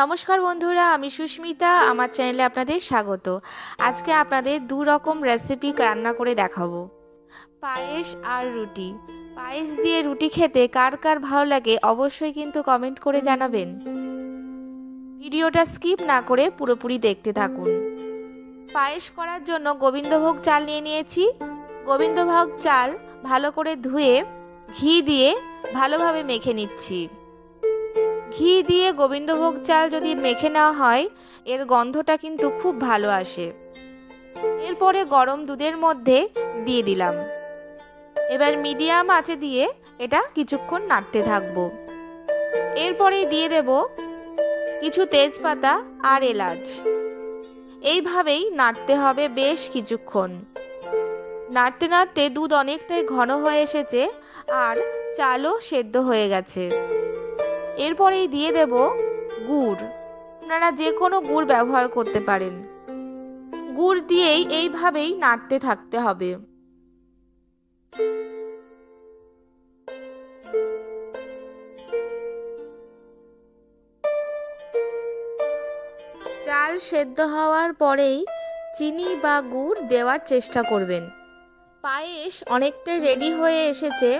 নমস্কার বন্ধুরা, আমি সুস্মিতা, আমার চ্যানেলে আপনাদের স্বাগত। আজকে আপনাদের দু রকম রেসিপি রান্না করে দেখাবো। পায়েস আর রুটি। পায়েস দিয়ে রুটি খেতে কার কার ভালো লাগে অবশ্যই কিন্তু কমেন্ট করে জানাবেন। ভিডিওটা স্কিপ না করে পুরোপুরি দেখতে থাকুন। পায়েস করার জন্য গোবিন্দভোগ চাল নিয়ে নিয়েছি। গোবিন্দভোগ চাল ভালো করে ধুয়ে, ঘি দিয়ে ভালোভাবে মেখে নিচ্ছি। ঘি দিয়ে গোবিন্দভোগ চাল যদি মেখে নেওয়া হয়, এর গন্ধটা কিন্তু খুব ভালো আসে। এরপরে গরম দুধের মধ্যে দিয়ে দিলাম। এবার মিডিয়াম আঁচে দিয়ে এটা কিছুক্ষণ নাড়তে থাকব। এরপরে দিয়ে দেব কিছু তেজপাতা আর এলাচ। এইভাবেই নাড়তে হবে বেশ কিছুক্ষণ। নাড়তে নাড়তে দুধ অনেকটাই ঘন হয়ে এসেছে আর চালও সেদ্ধ হয়ে গেছে। এরপরেই দিয়ে দেব গুড়। আপনারা যে কোনো গুড় ব্যবহার করতে পারেন। গুড় দিয়েই এইভাবেই নাড়তে থাকতে হবে। চাল সেদ্ধ হওয়ার পরেই চিনি বা গুড় দেওয়ার চেষ্টা করবেন। পায়েস অনেকটা রেডি হয়ে এসেছে।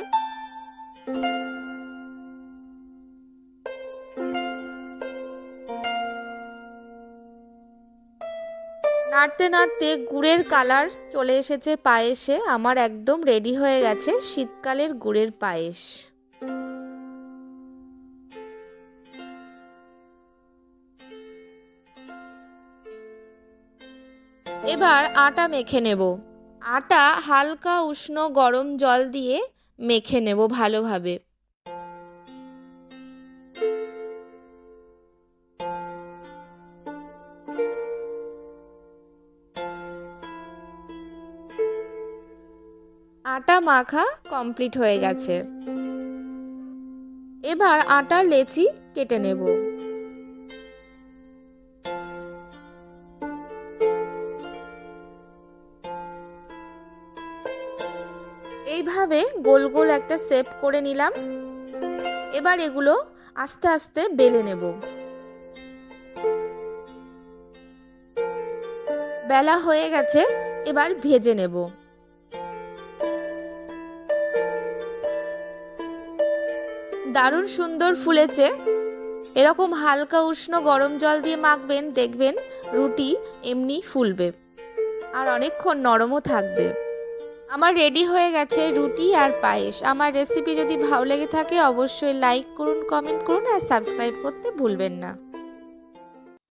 নাড়তে নাড়তে গুড়ের কালার চলে এসেছে পায়েসে। আমার একদম রেডি হয়ে গেছে শীতকালের গুড়ের পায়েস। এবার আটা মেখে নেব। আটা হালকা উষ্ণ গরম জল দিয়ে মেখে নেব ভালোভাবে। আটা মাখা কমপ্লিট হয়ে গেছে। এবার আটা, লেচি কেটে নেব। এইভাবে গোল গোল একটা শেপ করে নিলাম। এবার এগুলো আস্তে আস্তে বেলে নেব। বেলা হয়ে গেছে, এবার ভেজে নেব। দারুণ সুন্দর ফুলেছে। এরকম হালকা উষ্ণ গরম জল দিয়ে মাখবেন, দেখবেন রুটি এমনি ফুলবে আর অনেকক্ষণ নরমও থাকবে। আমার রেডি হয়ে গেছে রুটি আর পায়েস। আমার রেসিপি যদি ভালো লেগে থাকে, অবশ্যই লাইক করুন, কমেন্ট করুন আর সাবস্ক্রাইব করতে ভুলবেন না।